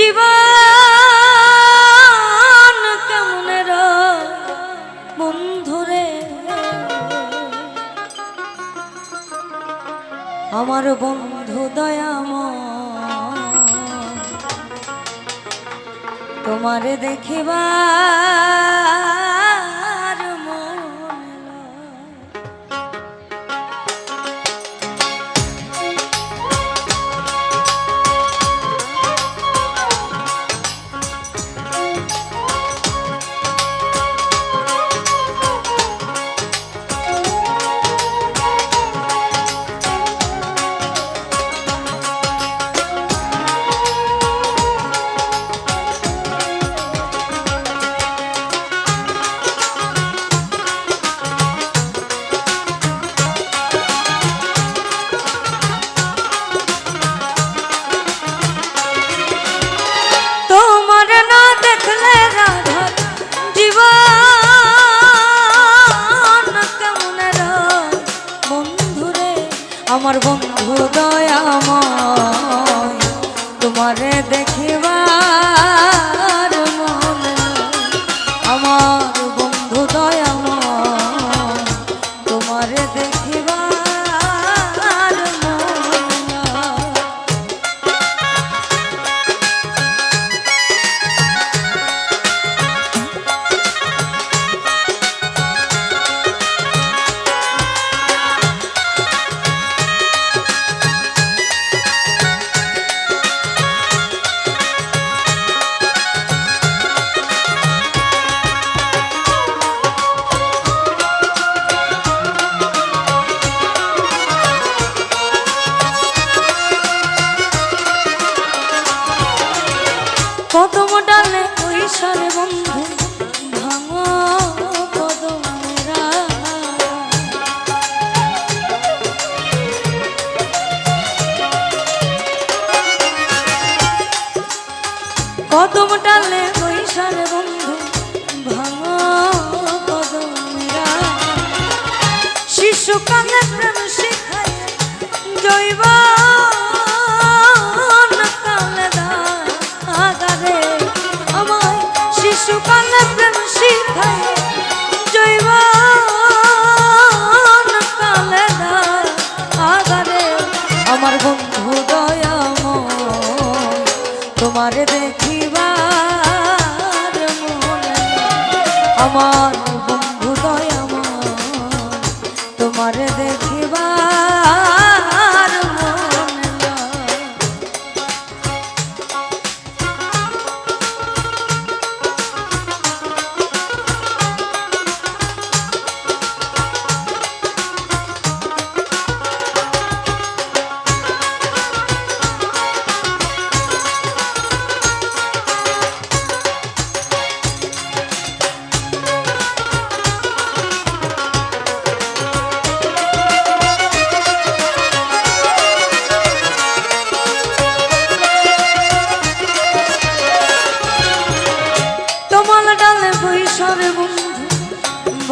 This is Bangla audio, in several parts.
জীবন কেমন বন্ধুরে? আমার বন্ধু দয়াম তোমারে দেখিবা zaman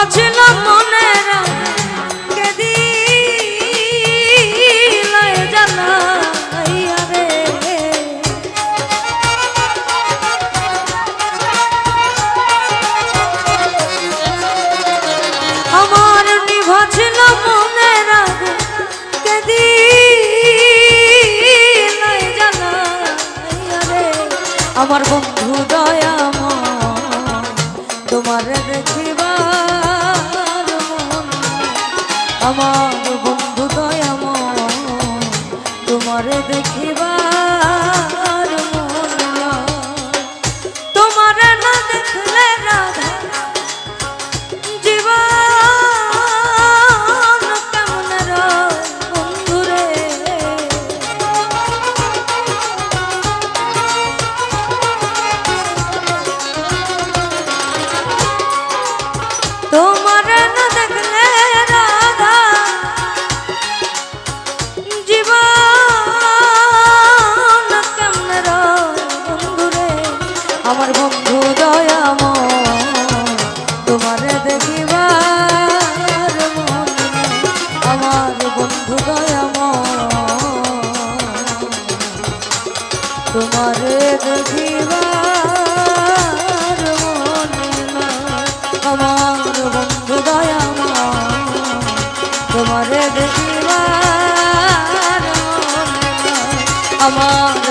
অচেনা মনের কেদি লয়ে জানা রে। আমার নিভাছিল মনের কেদি আমার বন্ধু আমার বন্ধু দয়াম তোমার দেখিবা তোমার দেখিবার আমার